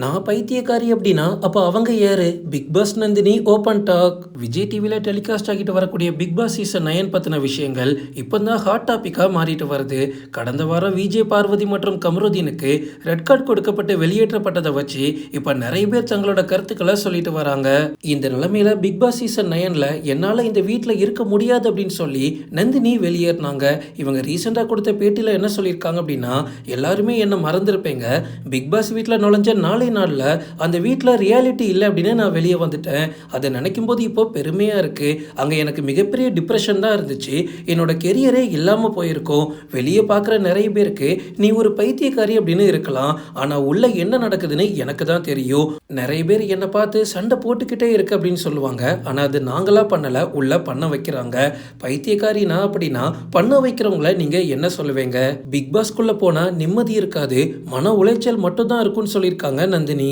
நான் பைத்தியக்காரி அப்படின்னா அப்போ அவங்க யாரு? Bigg Boss Nandini open talk Vijay டிவியில் டெலிகாஸ்ட் ஆகிட்டு வரக்கூடிய பிக் பாஸ் சீசன் நயன் பற்றின விஷயங்கள் இப்போ தான் ஹாட் டாப்பிக்காக மாறிட்டு வருது. கடந்த வாரம் விஜய் பார்வதி மற்றும் கமருதீனுக்கு ரெட் கார்டு கொடுக்கப்பட்டு வெளியேற்றப்பட்டதை வச்சு இப்போ நிறைய பேர் தங்களோட கருத்துக்களை சொல்லிட்டு வராங்க. இந்த நிலைமையில பிக் பாஸ் சீசன் நயனில் என்னால் இந்த வீட்டில் இருக்க முடியாது அப்படின்னு சொல்லி நந்தினி வெளியேறினாங்க. இவங்க ரீசெண்டாக கொடுத்த பேட்டியில் என்ன சொல்லியிருக்காங்க அப்படின்னா எல்லாருமே என்ன மறந்துருப்பேங்க. பிக் பாஸ் வீட்டில் நுழைஞ்ச நாளை நாளில் அந்த வீட்டில் ரியாலிட்டி இல்லை அப்படின்னு நான் வெளியே வந்துட்டேன். அதை நினைக்கும் போது இப்போ பெருமையாக இருக்குது அங்கே எனக்கு மிகப்பெரிய டிப்ரெஷன் தான் இருந்துச்சு. என்னோட கெரியரே இல்லாமல் போயிருக்கும். வெளியே பார்க்குற நிறைய பேருக்கு நீ ஒரு பைத்தியக்காரி அப்படின்னு இருக்கலாம். ஆனால் உள்ள என்ன நடக்குதுன்னு எனக்கு தான் தெரியும். நிறைய பேர் என்னை பார்த்து சண்டை போட்டுக்கிட்டே இருக்கு அப்படின்னு சொல்லுவாங்க. ஆனால் அது நாங்களாக பண்ணலை உள்ள பண்ண வைக்கிறாங்க. பைத்தியக்காரினா அப்படின்னா பண்ண வைக்கிறவங்கள நீங்கள் என்ன சொல்லுவீங்க? பிக் பாஸ்க்குள்ளே போனால் நிம்மதி இருக்காது. மன உளைச்சல் மட்டும்தான் இருக்கும்னு சொல்லியிருக்காங்க நந்தினி